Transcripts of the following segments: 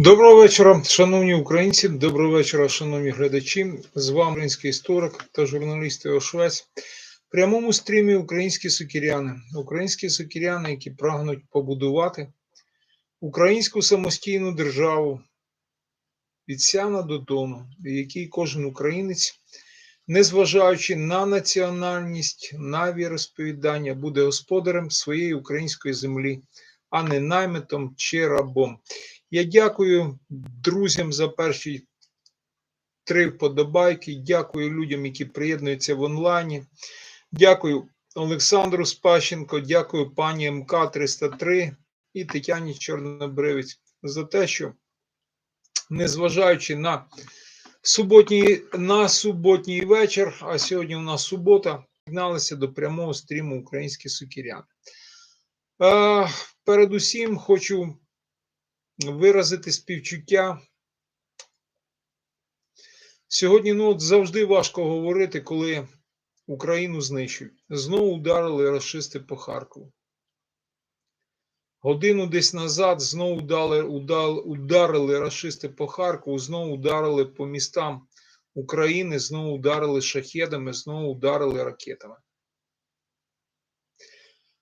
Доброго вечора, шановні українці. Доброго вечора, шановні глядачі. З вами український історик та журналіст Іо Швець. В прямому стрімі українські сокіряни. Українські сокіряни, які прагнуть побудувати українську самостійну державу від сяна до дону, в якій кожен українець, незважаючи на національність, на віросповідання, буде господарем своєї української землі, а не наймитом чи рабом. Я дякую друзям за перші три вподобайки. Дякую людям, які приєднуються в онлайні. Дякую Олександру Спащенко, дякую пані МК 303 і Тетяні Чорнобривець за те, що, незважаючи на суботній, на суботній вечір, а сьогодні у нас субота, гналися до прямого стріму українські сукіряни. Е, передусім хочу виразити співчуття. Сьогодні ну, от завжди важко говорити, коли Україну знищують. Знову ударили расисти по Харкову. Годину десь назад знову дали, удали, ударили расисти по Харкову, знову ударили по містам України, знову ударили шахедами, знову ударили ракетами.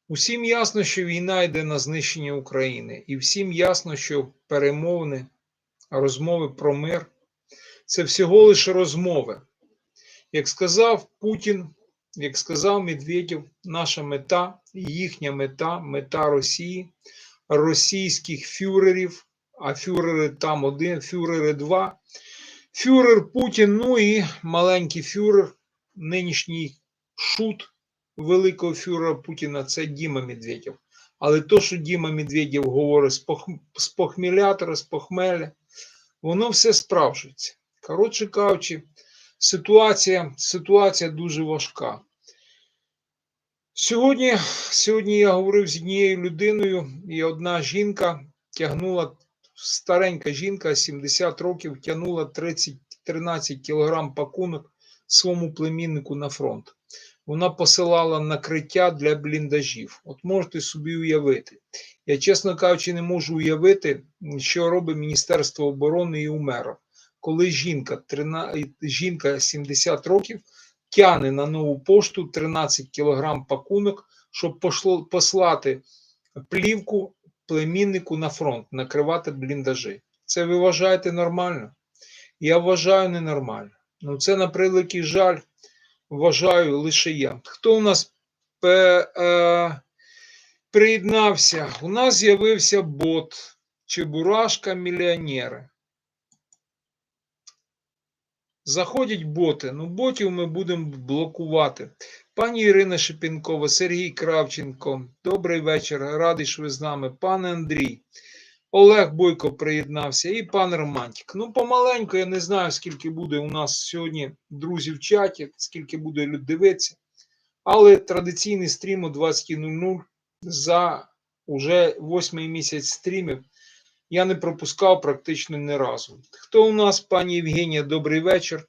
Усім ясно, що війна йде на знищення України, і всім ясно, що перемовини, розмови про мир це всього лише розмови. Як сказав Путін, як сказав Медведєв, наша мета, їхня мета, мета Росії, російських фюрерів, а фюрери там один, фюрери два, фюрер Путін, ну і маленький фюрер, нинішній шут великого фюрера Путіна це Діма Медведєв. Але то, що Діма Медведєв говорить з, пох... з похмілятора, з похмеля, воно все справжується. Коротше кажучи, ситуація, ситуація дуже важка. Сьогодні, сьогодні я говорив з однією людиною, і одна жінка тягнула, старенька жінка, 70 років, тягнула 30, 13 кілограм пакунок своєму племіннику на фронт вона посилала накриття для бліндажів. От можете собі уявити. Я, чесно кажучи, не можу уявити, що робить Міністерство оборони і УМЕРО, коли жінка 13, жінка 70 років тяне на нову пошту 13 кілограм пакунок, щоб послати плівку племіннику на фронт, накривати бліндажі. Це ви вважаєте нормально? Я вважаю ненормально. Ну, це на превеликий жаль вважаю лише я. Хто у нас е, приєднався? У нас з'явився бот Чебурашка мільйонери. Заходять боти. Ну, ботів ми будемо блокувати. Пані Ірина Шепінкова, Сергій Кравченко, добрий вечір. Радий, що ви з нами. Пане Андрій. Олег Бойко приєднався і пан Романтик. Ну, помаленьку, я не знаю, скільки буде у нас сьогодні друзів в чаті, скільки буде люд дивитися. Але традиційний стрім о 20.00 за уже восьмий місяць стрімів я не пропускав практично ні разу. Хто у нас, пані Євгенія, добрий вечір.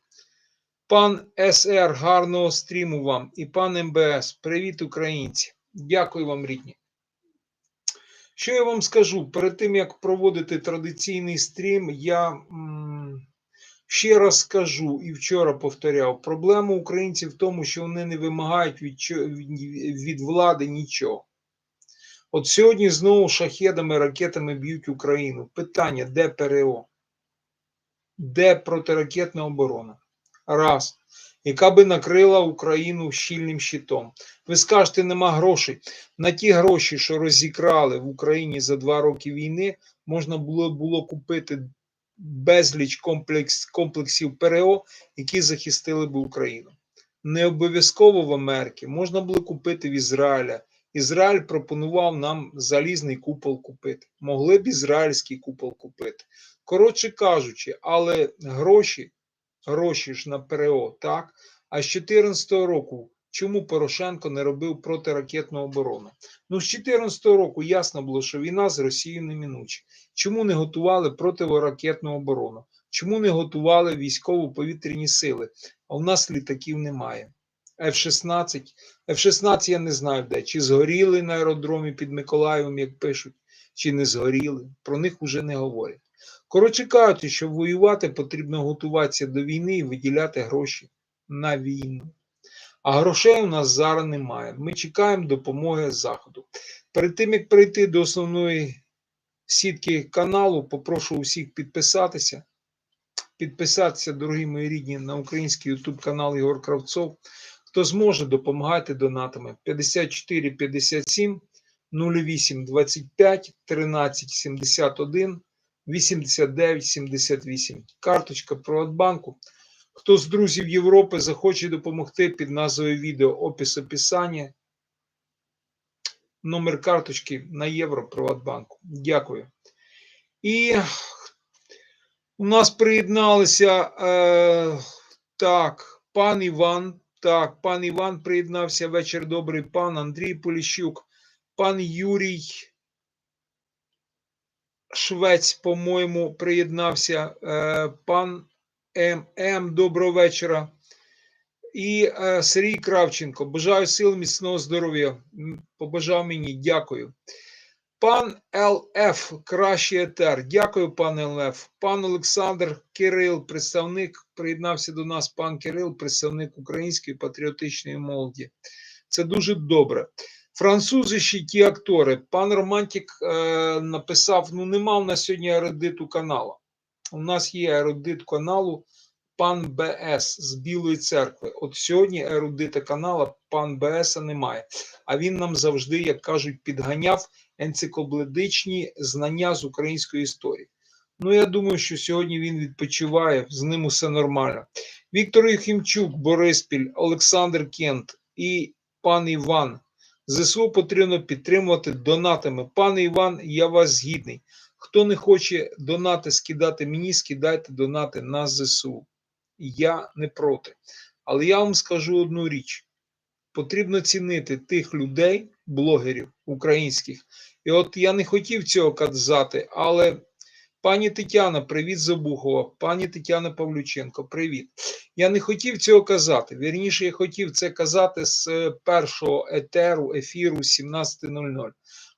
Пан СР, гарного стріму вам і пан МБС. Привіт, українці. Дякую вам, рідні. Що я вам скажу? Перед тим як проводити традиційний стрім, я ще раз скажу і вчора повторяв: проблема українців в тому, що вони не вимагають від, від влади нічого. От сьогодні знову шахедами, ракетами б'ють Україну. Питання: де ПРО? Де протиракетна оборона? Раз яка би накрила Україну щільним щитом. Ви скажете, нема грошей. На ті гроші, що розікрали в Україні за два роки війни, можна було було купити безліч комплекс, комплексів ПРО, які захистили б Україну. Не обов'язково в Америці, можна було купити в Ізраїля. Ізраїль пропонував нам залізний купол купити. Могли б ізраїльський купол купити. Коротше кажучи, але гроші гроші ж на ПРО, так? А з 2014 року чому Порошенко не робив протиракетну оборону? Ну, з 2014 року ясно було, що війна з Росією неминуча. Чому не готували протиракетну оборону? Чому не готували військово-повітряні сили? А у нас літаків немає. F-16. F-16 я не знаю де. Чи згоріли на аеродромі під Миколаєвом, як пишуть, чи не згоріли. Про них уже не говорять. Коротше кажучи, щоб воювати, потрібно готуватися до війни і виділяти гроші на війну. А грошей у нас зараз немає. Ми чекаємо допомоги Заходу. Перед тим, як перейти до основної сітки каналу, попрошу усіх підписатися. Підписатися, дорогі мої рідні, на український YouTube канал Ігор Кравцов. Хто зможе, допомагайте донатами 54 57 08 25 13 71 89 78. Карточка Приватбанку. Хто з друзів Європи захоче допомогти під назвою відео опис описання. Номер карточки на Євро Приватбанку. Дякую. І у нас приєдналися е, так, пан Іван. Так, пан Іван приєднався. Вечір добрий. Пан Андрій Поліщук, пан Юрій Швець, по-моєму, приєднався. Е, пан ММ, доброго вечора. І е, Сергій Кравченко. Бажаю сил, міцного здоров'я. Побажав мені, дякую. Пан ЛФ, кращий етер. Дякую, пане ЛФ. Пан Олександр Кирил, представник, приєднався до нас. Пан Кирил, представник української патріотичної молоді. Це дуже добре. Французи ще ті актори. Пан Романтик е, написав: ну, нема в нас сьогодні ерудиту каналу. У нас є ерудит каналу пан БС з Білої церкви. От сьогодні ерудита канала пан БС немає. А він нам завжди, як кажуть, підганяв енциклопедичні знання з української історії. Ну, я думаю, що сьогодні він відпочиває, з ним усе нормально. Віктор Єхімчук, Бориспіль, Олександр Кент і пан Іван. ЗСУ потрібно підтримувати донатами. Пане Іван, я вас згідний. Хто не хоче донати скидати мені, скидайте донати на ЗСУ. Я не проти. Але я вам скажу одну річ: потрібно цінити тих людей, блогерів українських. І от я не хотів цього казати, але пані Тетяна, привіт з Обухова, пані Тетяна Павлюченко, привіт. Я не хотів цього казати. Вірніше, я хотів це казати з е, першого етеру ефіру 17.00.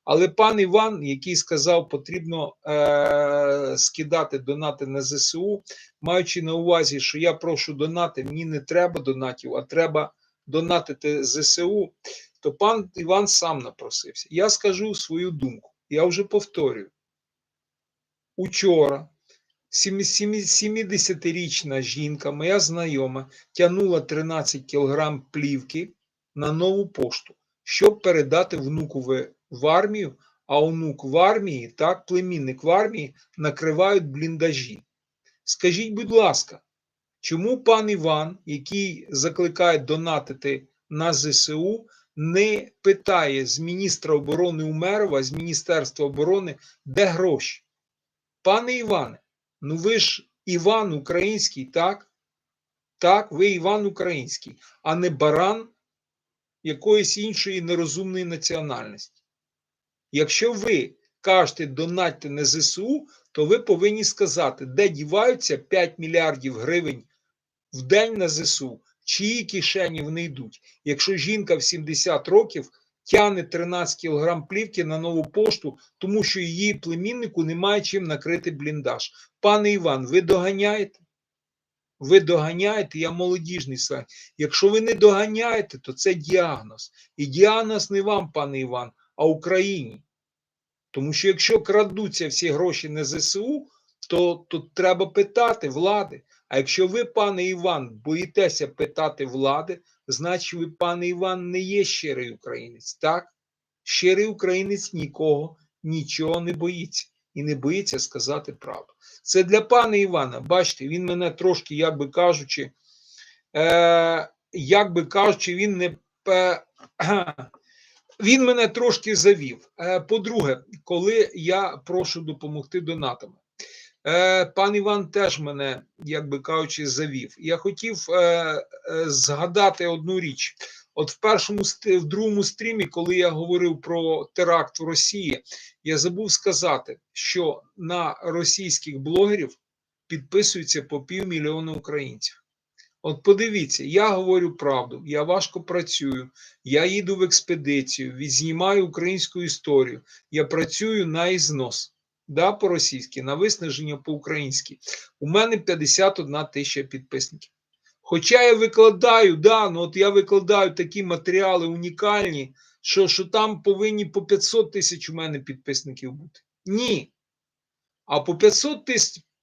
Але пан Іван, який сказав, потрібно е- скидати донати на ЗСУ, маючи на увазі, що я прошу донати, мені не треба донатів, а треба донатити ЗСУ, то пан Іван сам напросився. Я скажу свою думку. Я вже повторюю. Учора 70-річна жінка, моя знайома, тягнула 13 кілограм плівки на нову пошту, щоб передати внуку в, армію, а онук в армії, так, племінник в армії, накривають бліндажі. Скажіть, будь ласка, чому пан Іван, який закликає донатити на ЗСУ, не питає з міністра оборони Умерова, з Міністерства оборони, де гроші? Пане Іване, ну ви ж Іван Український, так? Так, ви Іван Український, а не баран якоїсь іншої нерозумної національності. Якщо ви кажете донатьте на ЗСУ, то ви повинні сказати, де діваються 5 мільярдів гривень в день на ЗСУ, чиї кишені вони йдуть. Якщо жінка в 70 років тягне 13 кілограм плівки на нову пошту, тому що її племіннику немає чим накрити бліндаж. Пане Іван, ви доганяєте? Ви доганяєте, я молодіжний сан. Якщо ви не доганяєте, то це діагноз. І діагноз не вам, пане Іван, а Україні. Тому що якщо крадуться всі гроші на ЗСУ, то, то треба питати влади. А якщо ви, пане Іван, боїтеся питати влади, значить ви, пане Іван, не є щирий українець. Так? Щирий українець нікого нічого не боїться і не боїться сказати правду. Це для пана Івана. Бачите, він мене трошки, як би кажучи, е, як би кажучи, він не. Е, він мене трошки завів. Е, По-друге, коли я прошу допомогти донатами, пан Іван теж мене, як би кажучи, завів. Я хотів е, е, згадати одну річ. От в першому в другому стрімі, коли я говорив про теракт в Росії, я забув сказати, що на російських блогерів підписується по півмільйона українців. От подивіться, я говорю правду, я важко працюю, я їду в експедицію, відзнімаю українську історію, я працюю на ізнос. Да, по-російськи, на виснаження по-українськи. У мене 51 тисяча підписників. Хоча я викладаю, да, ну от я викладаю такі матеріали унікальні, що, що там повинні по 500 тисяч у мене підписників бути. Ні. А по 500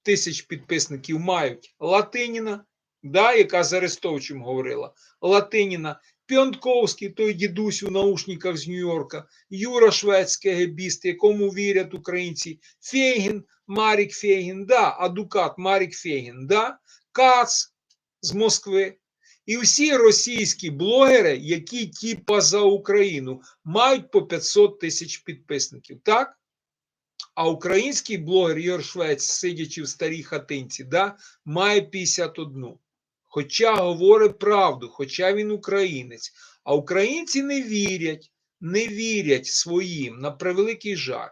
тисяч, підписників мають Латиніна, да, яка з Арестовичем говорила, Латиніна, Піонтковський, той дідусь у наушниках з Нью-Йорка, Юра Шведський гебіст, якому вірять українці, Фейгін, Марік Фейгін, да, адукат Марік Фейгін, да, Кац з Москви. І всі російські блогери, які типа за Україну, мають по 500 тисяч підписників, так? А український блогер Ігор Швець, сидячи в старій хатинці, да, має 51. Хоча говорить правду, хоча він українець. А українці не вірять, не вірять своїм на превеликий жаль.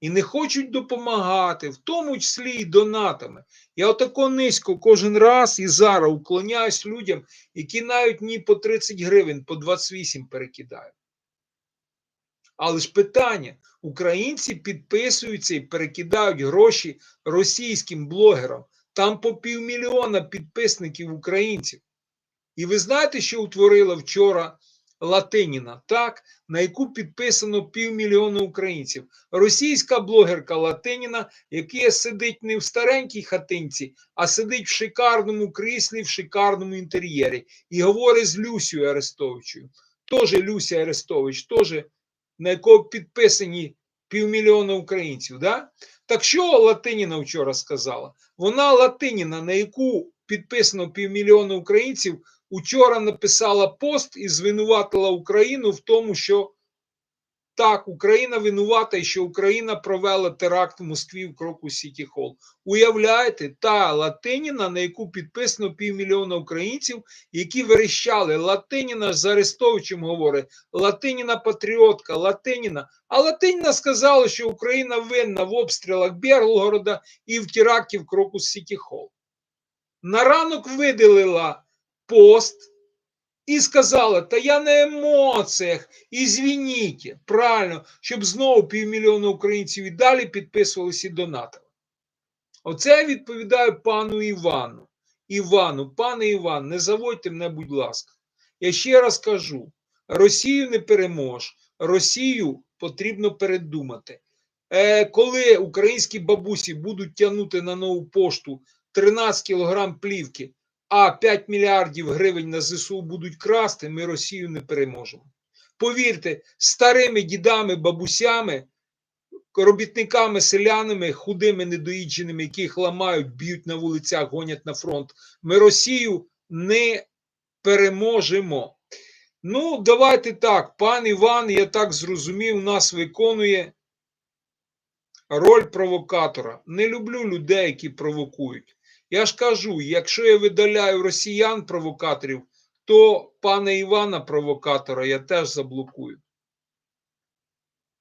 І не хочуть допомагати, в тому числі і донатами. Я отако низько кожен раз і зараз уклоняюсь людям, які навіть ні по 30 гривень, по 28 перекидають. Але ж питання: українці підписуються і перекидають гроші російським блогерам. Там по півмільйона підписників українців. І ви знаєте, що утворила вчора Латиніна, так, на яку підписано півмільйона українців. Російська блогерка Латиніна, яка сидить не в старенькій хатинці, а сидить в шикарному кріслі, в шикарному інтер'єрі і говорить з Люсією Арестовичем. Теж Люся Арестович, теж на якого підписані півмільйона українців. Да? Так що Латиніна вчора сказала? Вона Латиніна, на яку підписано півмільйона українців, учора написала пост і звинуватила Україну в тому, що так, Україна винувата і що Україна провела теракт в Москві в кроку Сіті Холл. Уявляєте, та Латиніна, на яку підписано півмільйона українців, які верещали. Латиніна з Арестовичем говорить, Латиніна патріотка, Латиніна. А Латиніна сказала, що Україна винна в обстрілах Берлгорода і в теракті в кроку Сіті Холл. На ранок видалила пост і сказала: Та я на емоціях, звініть, правильно, щоб знову півмільйона українців і далі підписувалися і донатили. Оце я відповідаю пану Івану. Івану, пане Іван, не заводьте мене, будь ласка. Я ще раз кажу: Росію не перемож, Росію потрібно передумати. Е, Коли українські бабусі будуть тягнути на нову пошту 13 кілограм плівки, а 5 мільярдів гривень на ЗСУ будуть красти, ми Росію не переможемо. Повірте, старими дідами, бабусями, робітниками, селянами, худими, недоїдженими, яких ламають, б'ють на вулицях, гонять на фронт, ми Росію не переможемо. Ну, давайте так. Пан Іван, я так зрозумів, нас виконує роль провокатора. Не люблю людей, які провокують. Я ж кажу, якщо я видаляю росіян провокаторів, то пана Івана провокатора я теж заблокую.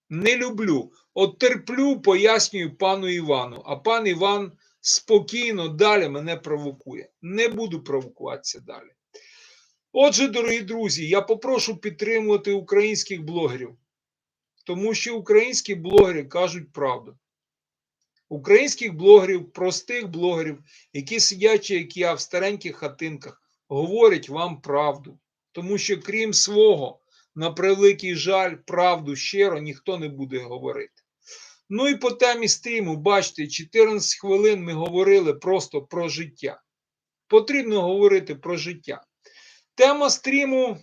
Не люблю. От терплю, пояснюю пану Івану, а пан Іван спокійно далі мене провокує. Не буду провокуватися далі. Отже, дорогі друзі, я попрошу підтримувати українських блогерів, тому що українські блогери кажуть правду. Українських блогерів, простих блогерів, які сидять, як я, в стареньких хатинках, говорять вам правду. Тому що, крім свого, на превеликий жаль, правду щиро ніхто не буде говорити. Ну і по темі стріму, бачите, 14 хвилин ми говорили просто про життя. Потрібно говорити про життя. Тема стріму.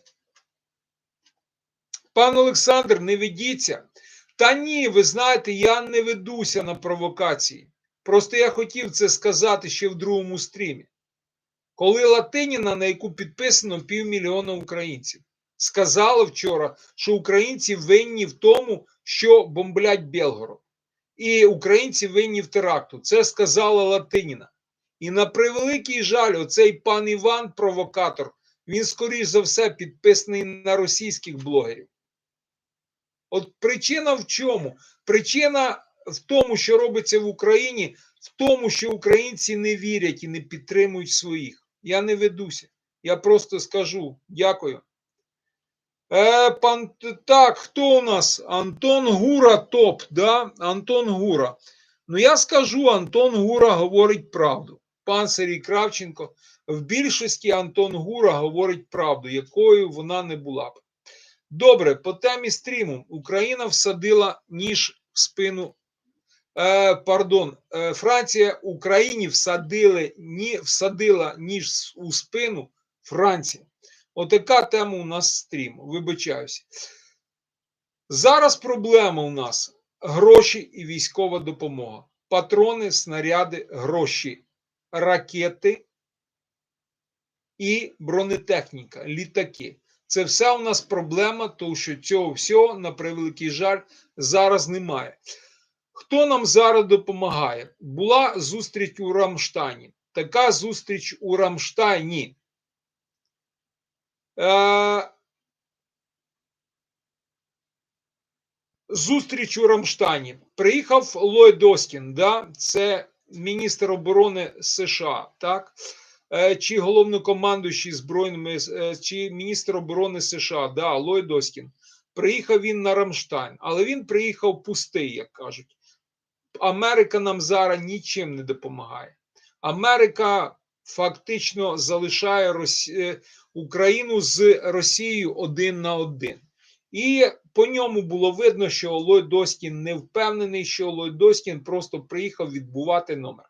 Пан Олександр, не ведіться. Та ні, ви знаєте, я не ведуся на провокації. Просто я хотів це сказати ще в другому стрімі. Коли Латиніна, на яку підписано півмільйона українців, сказала вчора, що українці винні в тому, що бомблять Белгород. І українці винні в теракту. Це сказала Латиніна. І на превеликий жаль, оцей пан Іван, провокатор, він, скоріш за все, підписаний на російських блогерів. От причина в чому? Причина в тому, що робиться в Україні, в тому, що українці не вірять і не підтримують своїх. Я не ведуся. Я просто скажу дякую. Е, пан, Так, хто у нас? Антон Гура топ, да? Антон Гура. Ну я скажу, Антон Гура говорить правду. Пан Сергій Кравченко в більшості Антон Гура говорить правду, якою вона не була б. Добре, по темі стріму Україна всадила ніж в спину. Е, пардон, е, Франція Україні всадили, ні, всадила ніж у спину Франція. Отака тема у нас стріму. Вибачаюся. Зараз проблема у нас гроші і військова допомога. Патрони, снаряди, гроші, ракети і бронетехніка, літаки. Це все у нас проблема, тому що цього всього, на превеликий жаль, зараз немає. Хто нам зараз допомагає? Була зустріч у Рамштайні. Така зустріч у Рамштайні. Е, зустріч у Рамштайні. Приїхав Ллойд Остін, да? це міністр оборони США, так? Е, Чи головнокомандуючий збройними е, чи міністр оборони США, да, Ллойд Остін. Приїхав він на Рамштайн, але він приїхав пустий, як кажуть. Америка нам зараз нічим не допомагає. Америка фактично залишає Росі... Україну з Росією один на один. І по ньому було видно, що Ллойд Остін не впевнений, що Ллойд Остін просто приїхав відбувати номер.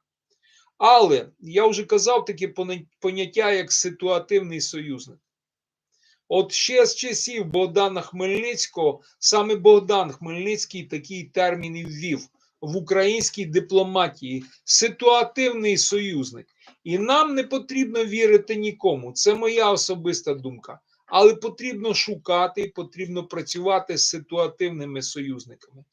Але я вже казав таке поняття як ситуативний союзник. От ще з часів Богдана Хмельницького саме Богдан Хмельницький такий термін і ввів в українській дипломатії ситуативний союзник. І нам не потрібно вірити нікому. Це моя особиста думка. Але потрібно шукати, потрібно працювати з ситуативними союзниками.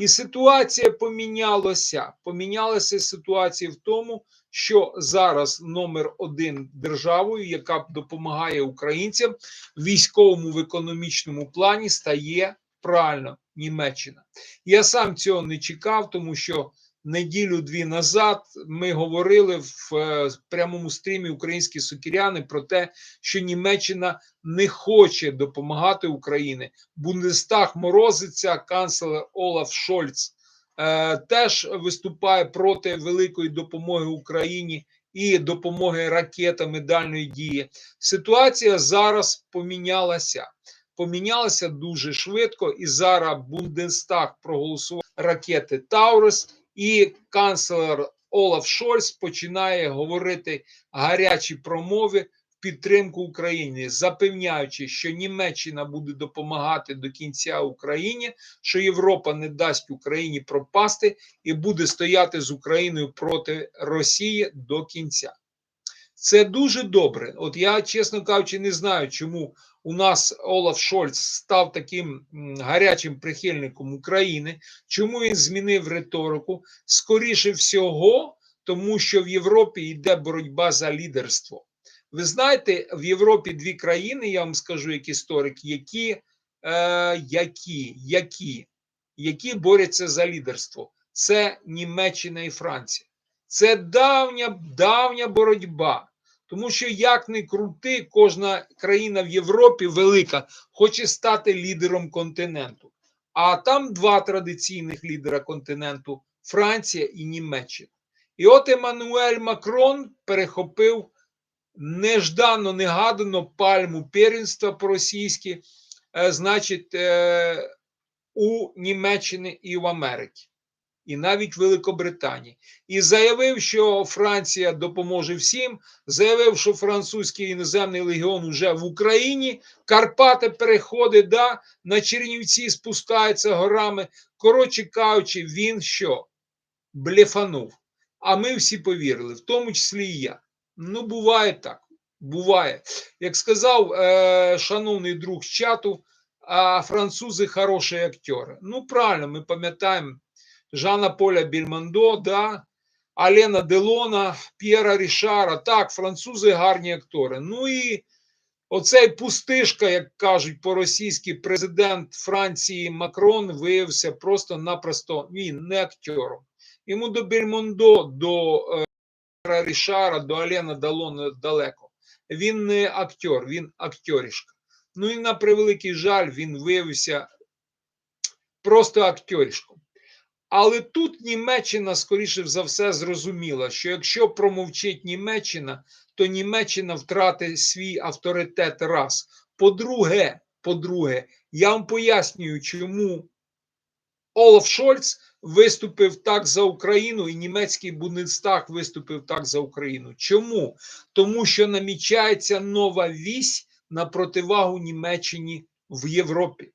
І ситуація помінялася. Помінялася ситуація в тому, що зараз номер один державою, яка допомагає українцям в військовому в економічному плані, стає правильно Німеччина. Я сам цього не чекав, тому що неділю-дві назад ми говорили в е, прямому стрімі українські сокіряни про те, що Німеччина не хоче допомагати Україні. Бундестаг морозиться, канцлер Олаф Шольц е, теж виступає проти великої допомоги Україні. І допомоги ракетами дальної дії. Ситуація зараз помінялася. Помінялася дуже швидко, і зараз Бундестаг проголосував ракети Таурус і канцлер Олаф Шольц починає говорити гарячі промови в підтримку України, запевняючи, що Німеччина буде допомагати до кінця Україні, що Європа не дасть Україні пропасти і буде стояти з Україною проти Росії до кінця. Це дуже добре. От я, чесно кажучи, не знаю, чому у нас Олаф Шольц став таким гарячим прихильником України. Чому він змінив риторику? Скоріше всього, тому що в Європі йде боротьба за лідерство. Ви знаєте, в Європі дві країни, я вам скажу як історик, які, е, які, які, які борються за лідерство. Це Німеччина і Франція. Це давня, давня боротьба. Тому що як не крути, кожна країна в Європі велика хоче стати лідером континенту. А там два традиційних лідера континенту Франція і Німеччина. І от Еммануель Макрон перехопив неждано, негадано пальму первенства по-російськи, е, значить, е, у Німеччини і в Америці і навіть Великобританії, і заявив, що Франція допоможе всім. Заявив, що французький іноземний легіон вже в Україні, Карпати переходить да, на Чернівці, спускаються горами. Коротше кажучи, він що? Блефанув. А ми всі повірили, в тому числі і я. Ну, буває так. Буває. Як сказав е, шановний друг з чату, а французи хороші актери. Ну, правильно, ми пам'ятаємо Жана Поля Більмондо, да, Алена Делона, П'єра Рішара. Так, французи гарні актори. Ну і оцей пустишка, як кажуть по-російськи, президент Франції Макрон виявився просто-напросто він не актером. Йому до Бельмондо, до е, Рішара, до Алена Делона далеко. Він не актер, він актерішка. Ну і на превеликий жаль, він виявився просто актерішком. Але тут Німеччина, скоріше за все, зрозуміла, що якщо промовчить Німеччина, то Німеччина втратить свій авторитет раз. По-друге, по-друге, я вам пояснюю, чому Олаф Шольц виступив так за Україну, і німецький Бундестаг виступив так за Україну. Чому? Тому що намічається нова вісь на противагу Німеччині в Європі.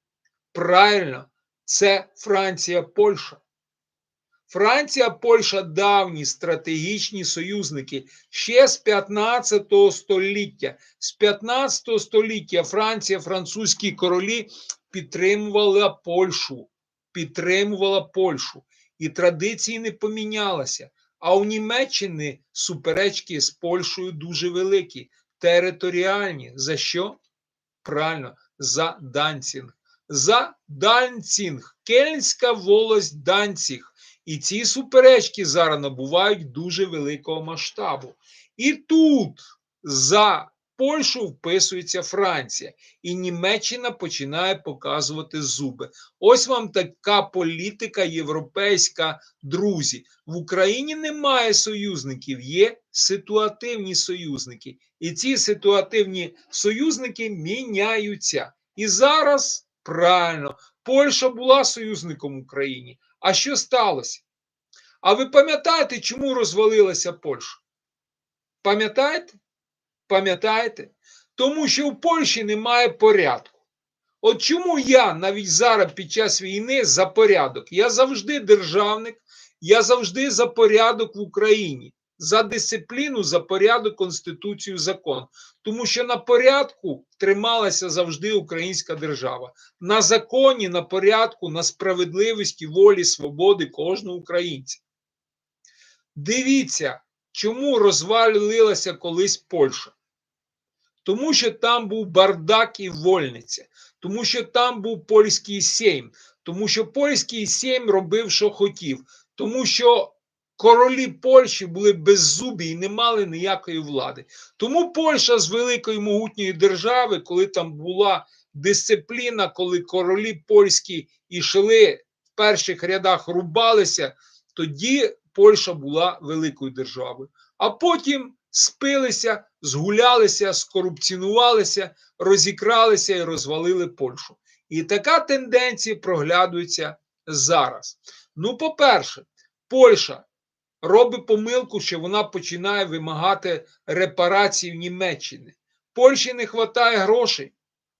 Правильно, це Франція, Польща. Франція, Польща давні стратегічні союзники ще з 15 століття. З 15 століття Франція, французькі королі підтримувала Польщу, підтримувала Польщу, і традиції не помінялися. А у Німеччини суперечки з Польщею дуже великі, територіальні. За що? Правильно, за Данцінг. За Данцінг, Кельнська волость Данцінг. І ці суперечки зараз набувають дуже великого масштабу. І тут за Польщу вписується Франція, і Німеччина починає показувати зуби. Ось вам така політика європейська, друзі. В Україні немає союзників, є ситуативні союзники. І ці ситуативні союзники міняються. І зараз правильно, Польща була союзником Україні. А що сталося? А ви пам'ятаєте, чому розвалилася Польща? Пам'ятаєте? Пам'ятаєте? Тому що в Польщі немає порядку. От чому я навіть зараз під час війни за порядок? Я завжди державник, я завжди за порядок в Україні, за дисципліну, за порядок, конституцію, закон. Тому що на порядку трималася завжди українська держава. На законі, на порядку, на справедливості, волі, свободи кожного українця. Дивіться, чому розвалилася колись Польща. Тому що там був бардак і вольниця, тому що там був польський сейм, тому що польський сейм робив, що хотів, тому що королі Польщі були беззубі і не мали ніякої влади. Тому Польща з великої могутньої держави, коли там була дисципліна, коли королі польські йшли в перших рядах, рубалися, тоді Польща була великою державою. А потім спилися, згулялися, скорупціонувалися, розікралися і розвалили Польщу. І така тенденція проглядується зараз. Ну, по-перше, Польща робить помилку, що вона починає вимагати репарацій в Німеччини. Польщі не вистачає грошей.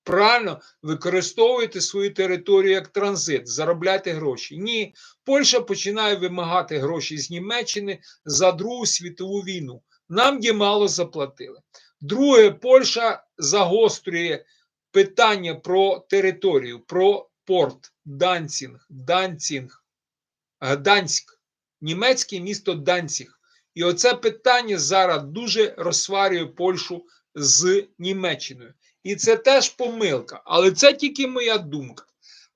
Правильно використовуєте свою територію як транзит, заробляйте гроші. Ні, Польща починає вимагати гроші з Німеччини за Другу світову війну. Нам є мало заплатили. Друге, Польща загострює питання про територію, про порт Данцінг, Данцінг, Гданськ, німецьке місто Данціг. І оце питання зараз дуже розсварює Польщу з Німеччиною. І це теж помилка, але це тільки моя думка.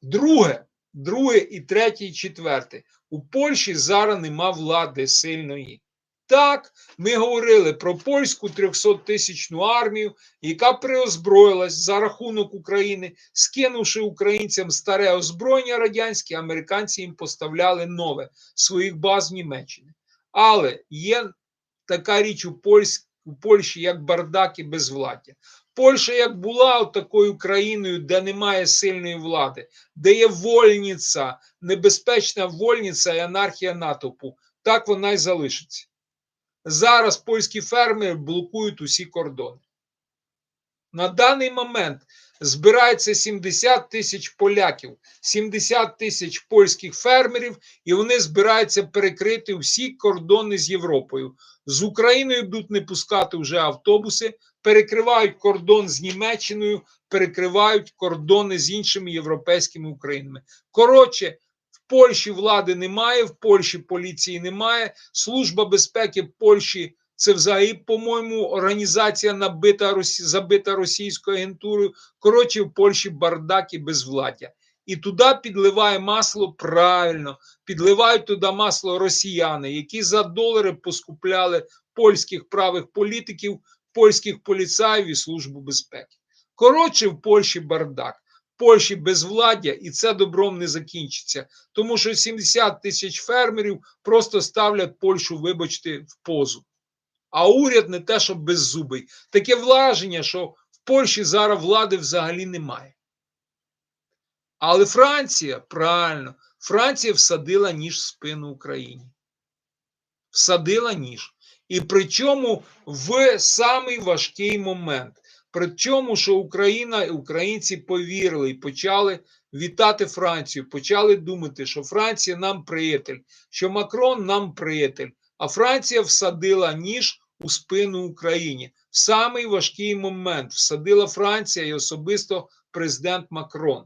Друге, друге і третє, і четверте. У Польщі зараз нема влади сильної. Так, ми говорили про польську 300-тисячну армію, яка приозброїлась за рахунок України, скинувши українцям старе озброєння радянське, американці їм поставляли нове своїх баз в Німеччині. Але є така річ у, Польсь, у Польщі, як бардак і безвладдя. Польща як була такою країною, де немає сильної влади, де є вольниця, небезпечна вольниця і анархія натовпу, так вона й залишиться. Зараз польські фермери блокують усі кордони. На даний момент збирається 70 тисяч поляків, 70 тисяч польських фермерів, і вони збираються перекрити всі кордони з Європою. З Україною будуть не пускати вже автобуси, перекривають кордон з Німеччиною, перекривають кордони з іншими європейськими Українами. Коротше, Польщі влади немає, в Польщі поліції немає. Служба безпеки Польщі це взагалі, по-моєму, організація набита забита російською агентурою. Коротше, в Польщі бардак і безвладдя. І туди підливає масло правильно, підливають туди масло росіяни, які за долари поскупляли польських правих політиків, польських поліцаїв і службу безпеки. Коротше, в Польщі бардак. Польщі безвладдя, і це добром не закінчиться. Тому що 70 тисяч фермерів просто ставлять Польщу, вибачте, в позу. А уряд не те, що беззубий. Таке враження, що в Польщі зараз влади взагалі немає. Але Франція, правильно, Франція всадила ніж в спину Україні. Всадила ніж. І причому в самий важкий момент. Причому, що Україна українці повірили і почали вітати Францію, почали думати, що Франція нам приятель, що Макрон нам приятель, а Франція всадила ніж у спину Україні. В самий важкий момент всадила Франція і особисто президент Макрон.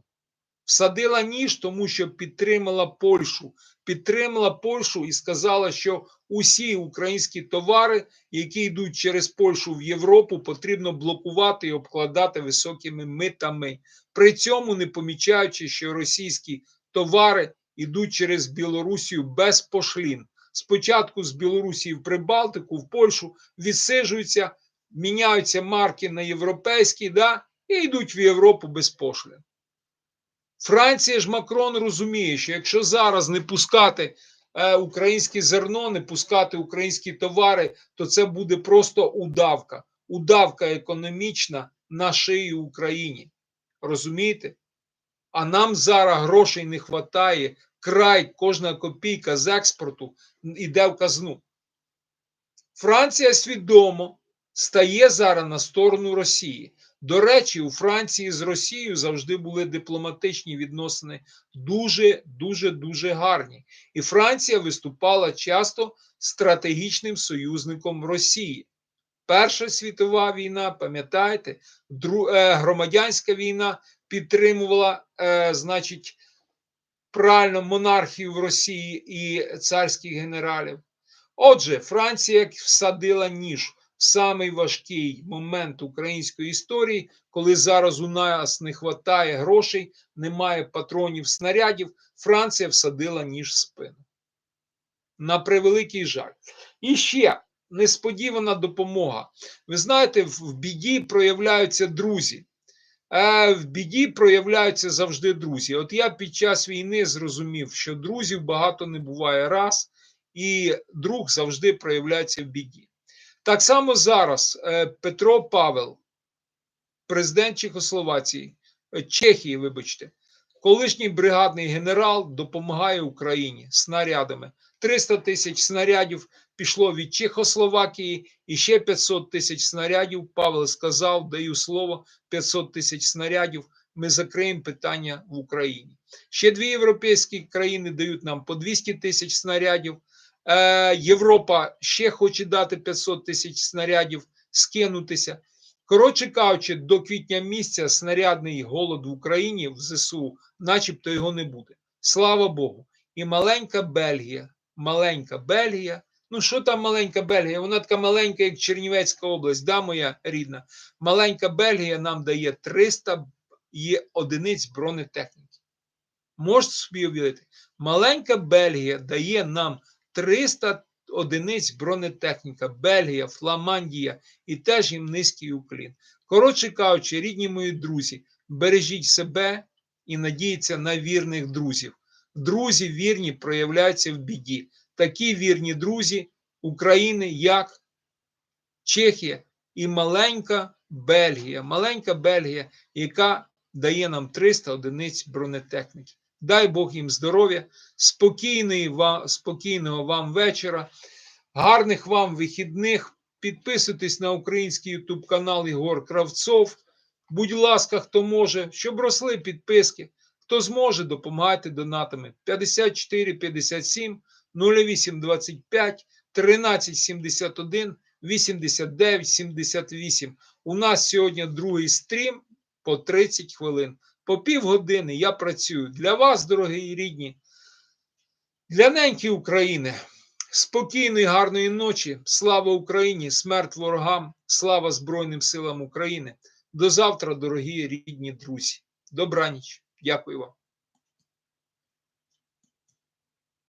Всадила ніж, тому що підтримала Польщу. Підтримала Польщу і сказала, що усі українські товари, які йдуть через Польщу в Європу, потрібно блокувати і обкладати високими митами. При цьому не помічаючи, що російські товари йдуть через Білорусію без пошлін. Спочатку з Білорусі в Прибалтику, в Польщу відсиджуються, міняються марки на європейські, да, і йдуть в Європу без пошлін. Франція ж Макрон розуміє, що якщо зараз не пускати е, українське зерно, не пускати українські товари, то це буде просто удавка. Удавка економічна на шиї Україні. Розумієте? А нам зараз грошей не вистачає. Край, кожна копійка з експорту йде в казну. Франція свідомо стає зараз на сторону Росії. До речі, у Франції з Росією завжди були дипломатичні відносини дуже, дуже, дуже гарні. І Франція виступала часто стратегічним союзником Росії. Перша світова війна, пам'ятаєте, е, громадянська війна підтримувала, е, значить, правильно монархію в Росії і царських генералів. Отже, Франція всадила ніж самий важкий момент української історії, коли зараз у нас не вистачає грошей, немає патронів снарядів. Франція всадила ніж в спину. На превеликий жаль. І ще несподівана допомога. Ви знаєте, в біді проявляються друзі. Е, В біді проявляються завжди друзі. От я під час війни зрозумів, що друзів багато не буває раз, і друг завжди проявляється в біді. Так само зараз е, Петро Павел, президент Чехословації, е, Чехії, вибачте, колишній бригадний генерал допомагає Україні снарядами. 300 тисяч снарядів пішло від Чехословакії і ще 500 тисяч снарядів. Павел сказав, даю слово, 500 тисяч снарядів. Ми закриємо питання в Україні. Ще дві європейські країни дають нам по 200 тисяч снарядів. Е, Європа ще хоче дати 500 тисяч снарядів, скинутися. Коротше кажучи, до квітня місяця снарядний голод в Україні в ЗСУ, начебто його не буде. Слава Богу. І маленька Бельгія, маленька Бельгія. Ну, що там маленька Бельгія? Вона така маленька, як Чернівецька область, да, моя рідна. Маленька Бельгія нам дає 300 є одиниць бронетехніки. Можете собі уявити? Маленька Бельгія дає нам 300 одиниць бронетехніка, Бельгія, Фламандія і теж їм низький уклін. Коротше кажучи, рідні мої друзі, бережіть себе і надійтеся на вірних друзів. Друзі вірні проявляються в біді. Такі вірні друзі України, як Чехія і маленька Бельгія. Маленька Бельгія, яка дає нам 300 одиниць бронетехніки. Дай Бог їм здоров'я, спокійного вам вечора, гарних вам вихідних. Підписуйтесь на український ютуб канал Ігор Кравцов. Будь ласка, хто може, щоб росли підписки. Хто зможе, допомагайте донатами 54 57 08 25 13 71 89 78. У нас сьогодні другий стрім по 30 хвилин. По півгодини я працюю для вас, дорогі рідні, для неньки України. Спокійної, гарної ночі. Слава Україні! Смерть ворогам, слава Збройним силам України. До завтра, дорогі рідні друзі. Добраніч. Дякую вам.